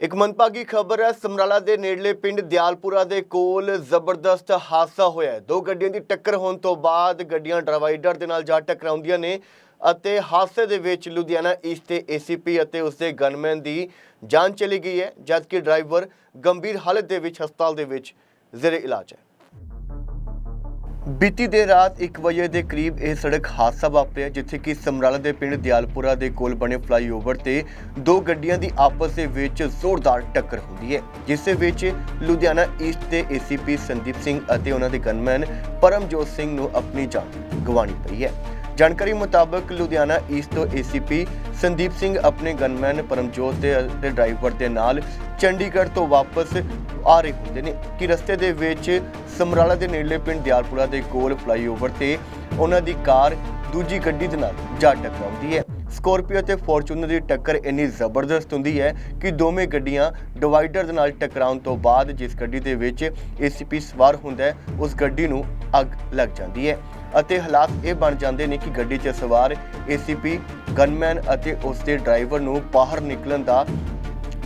ਇੱਕ ਮੰਦਭਾਗੀ ਖਬਰ ਹੈ, ਸਮਰਾਲਾ ਦੇ ਨੇੜਲੇ ਪਿੰਡ ਦਿਆਲਪੁਰਾ ਦੇ ਕੋਲ ਜ਼ਬਰਦਸਤ ਹਾਦਸਾ ਹੋਇਆ ਹੈ। ਦੋ ਗੱਡੀਆਂ ਦੀ ਟੱਕਰ ਹੋਣ ਤੋਂ ਬਾਅਦ ਗੱਡੀਆਂ ਡਿਵਾਈਡਰ ਦੇ ਨਾਲ ਜਾ ਟਕਰਾਉਂਦੀਆਂ ਨੇ ਅਤੇ ਹਾਦਸੇ ਦੇ ਵਿੱਚ ਲੁਧਿਆਣਾ ਈਸਟ ਦੇ ਏਸੀਪੀ ਅਤੇ ਉਸਦੇ ਗਨਮੈਨ ਦੀ ਜਾਨ ਚਲੀ ਗਈ ਹੈ, ਜਦਕਿ ਡਰਾਈਵਰ ਗੰਭੀਰ ਹਾਲਤ ਦੇ ਵਿੱਚ ਹਸਪਤਾਲ ਦੇ ਵਿੱਚ ਜ਼ੇਰੇ ਇਲਾਜ ਹੈ। ਬੀਤੀ ਦੇਰ ਰਾਤ 1 ਵਜੇ ਦੇ ਕਰੀਬ ਇਹ ਸੜਕ ਹਾਦਸਾ ਵਾਪਰਿਆ, ਜਿੱਥੇ ਕਿ ਸਮਰਾਲਾ ਦੇ ਪਿੰਡ ਦਿਆਲਪੁਰਾ ਦੇ ਕੋਲ ਬਣੇ ਫਲਾਈਓਵਰ ਤੇ ਦੋ ਗੱਡੀਆਂ ਦੀ ਆਪਸ ਦੇ ਵਿੱਚ ਜ਼ੋਰਦਾਰ ਟੱਕਰ ਹੁੰਦੀ ਹੈ, ਜਿਸ ਦੇ ਵਿੱਚ ਲੁਧਿਆਣਾ ਈਸਟ ਦੇ ਏਸੀਪੀ ਸੰਦੀਪ ਸਿੰਘ ਅਤੇ ਉਹਨਾਂ ਦੇ ਗਨਮੈਨ ਪਰਮਜੋਤ ਸਿੰਘ ਨੂੰ ਆਪਣੀ ਜਾਨ ਗਵਾਣੀ ਪਈ ਹੈ। ਜਾਣਕਾਰੀ ਮੁਤਾਬਕ ਲੁਧਿਆਣਾ ਈਸਟ ਤੋਂ ਏਸੀਪੀ ਸੰਦੀਪ ਸਿੰਘ ਆਪਣੇ ਗਨਮੈਨ ਪਰਮਜੋਤ ਦੇ ਅਤੇ ਡਰਾਈਵਰ ਦੇ ਨਾਲ ਚੰਡੀਗੜ੍ਹ ਤੋਂ ਵਾਪਸ ਆ ਰਹੇ ਹੁੰਦੇ ਨੇ, ਕਿ ਰਸਤੇ ਦੇ ਵਿੱਚ ਸਮਰਾਲਾ ਦੇ ਨੇੜਲੇ ਪਿੰਡ ਦਿਆਲਪੁਰਾ ਦੇ ਕੋਲ ਫਲਾਈਓਵਰ ਤੇ ਉਹਨਾਂ ਦੀ ਕਾਰ ਦੂਜੀ ਗੱਡੀ ਦੇ ਨਾਲ ਜਾ ਟਕਰਾਉਂਦੀ ਹੈ। ਸਕੋਰਪੀਓ ਤੇ ਫੋਰਚੂਨਰ ਦੀ ਟੱਕਰ ਇੰਨੀ ਜ਼ਬਰਦਸਤ ਹੁੰਦੀ ਹੈ ਕਿ ਦੋਵੇਂ ਗੱਡੀਆਂ ਡਿਵਾਈਡਰ ਦੇ ਨਾਲ ਟਕਰਾਉਣ ਤੋਂ ਬਾਅਦ ਜਿਸ ਗੱਡੀ ਦੇ ਵਿੱਚ ਏਸੀਪੀ ਸਵਾਰ ਹੁੰਦਾ ਹੈ, ਉਸ ਗੱਡੀ ਨੂੰ ਅੱਗ ਲੱਗ ਜਾਂਦੀ ਹੈ। ਅਤੇ ਹਾਲਾਤ ਇਹ ਬਣ ਜਾਂਦੇ ਨੇ ਕਿ ਗੱਡੀ 'ਚ ਸਵਾਰ ਏਸੀਪੀ ਗਨਮੈਨ ਅਤੇ ਉਸ ਦੇ ਡਰਾਈਵਰ ਨੂੰ ਬਾਹਰ ਨਿਕਲਣ ਦਾ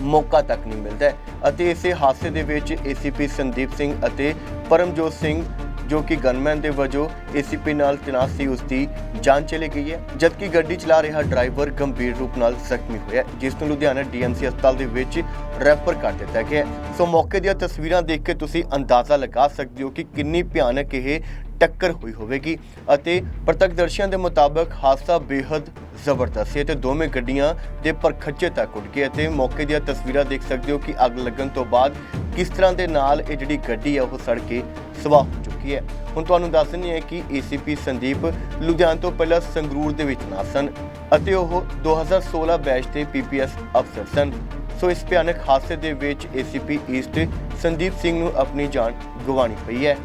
ਮੌਕਾ ਤੱਕ ਨਹੀਂ ਮਿਲਦਾ ਅਤੇ ਇਸੇ ਹਾਦਸੇ ਦੇ ਵਿੱਚ ਏਸੀਪੀ ਸੰਦੀਪ ਸਿੰਘ ਅਤੇ ਪਰਮਜੋਤ ਸਿੰਘ ਜੋ ਕਿ ਗਨਮੈਨ ਦੇ ਵਜੋਂ ਏਸੀਪੀ ਨਾਲ ਤਨਾਤ ਸੀ, ਉਸ ਦੀ ਜਾਨ ਚਲੀ ਗਈ ਹੈ, ਜਦਕਿ ਗੱਡੀ ਚਲਾ ਰਿਹਾ ਡਰਾਈਵਰ ਗੰਭੀਰ ਰੂਪ ਨਾਲ ਜ਼ਖਮੀ ਹੋਇਆ ਜਿਸ ਨੂੰ ਲੁਧਿਆਣਾ ਡੀਐਮਸੀ ਹਸਪਤਾਲ ਦੇ ਵਿੱਚ ਰੈਫਰ ਕਰ ਦਿੱਤਾ ਗਿਆ ਸੋ ਮੌਕੇ ਦੀਆਂ ਤਸਵੀਰਾਂ ਦੇਖ ਕੇ ਤੁਸੀਂ ਅੰਦਾਜ਼ਾ ਲਗਾ ਸਕਦੇ ਹੋ ਕਿ ਕਿੰਨੀ ਭਿਆਨਕ ਇਹ ਟੱਕਰ ਹੋਈ ਹੋਵੇਗੀ ਅਤੇ ਪ੍ਰਤੱਖਦਰਸ਼ੀਆਂ ਦੇ ਮੁਤਾਬਕ ਹਾਦਸਾ ਬੇहद ਜ਼ਬਰਦਸਤ ਸੀ ਤੇ ਦੋਵੇਂ ਗੱਡੀਆਂ ਦੇ ਪਰਖੱਚੇ ਤੱਕ ਉੱਡ ਗਏ ਅਤੇ ਮੌਕੇ ਦੀਆਂ ਤਸਵੀਰਾਂ ਦੇਖ ਸਕਦੇ ਹੋ ਕਿ ਅੱਗ ਲੱਗਣ ਤੋਂ ਬਾਅਦ ਕਿਸ ਤਰ੍ਹਾਂ ਦੇ ਨਾਲ ਇਹ ਜਿਹੜੀ ਗੱਡੀ ਹੈ ਉਹ ਸੜ ਕੇ ਸਵਾਹ ਹੋ ਹੈ। ਹੁਣ ਤੁਹਾਨੂੰ ਦੱਸ ਦਿੰਦੇ ਹਾਂ ਕਿ ਏਸੀਪੀ ਸੰਦੀਪ ਲੁਧਿਆਣਾ ਤੋਂ ਪਹਿਲਾਂ ਸੰਗਰੂਰ ਦੇ ਵਿੱਚ ਨਾ ਸਨ ਅਤੇ ਉਹ 2016 ਬੈਚ ਦੇ ਪੀਪੀਐਸ ਅਫਸਰ ਸਨ। ਸੋ ਇਸ ਭਿਆਨਕ ਹਾਦਸੇ ਦੇ ਵਿੱਚ ਏਸੀਪੀ ਈਸਟ ਸੰਦੀਪ ਸਿੰਘ ਨੂੰ ਆਪਣੀ ਜਾਨ ਗਵਾਣੀ ਪਈ ਹੈ।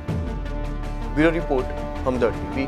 Bureau report, Hamdard TV.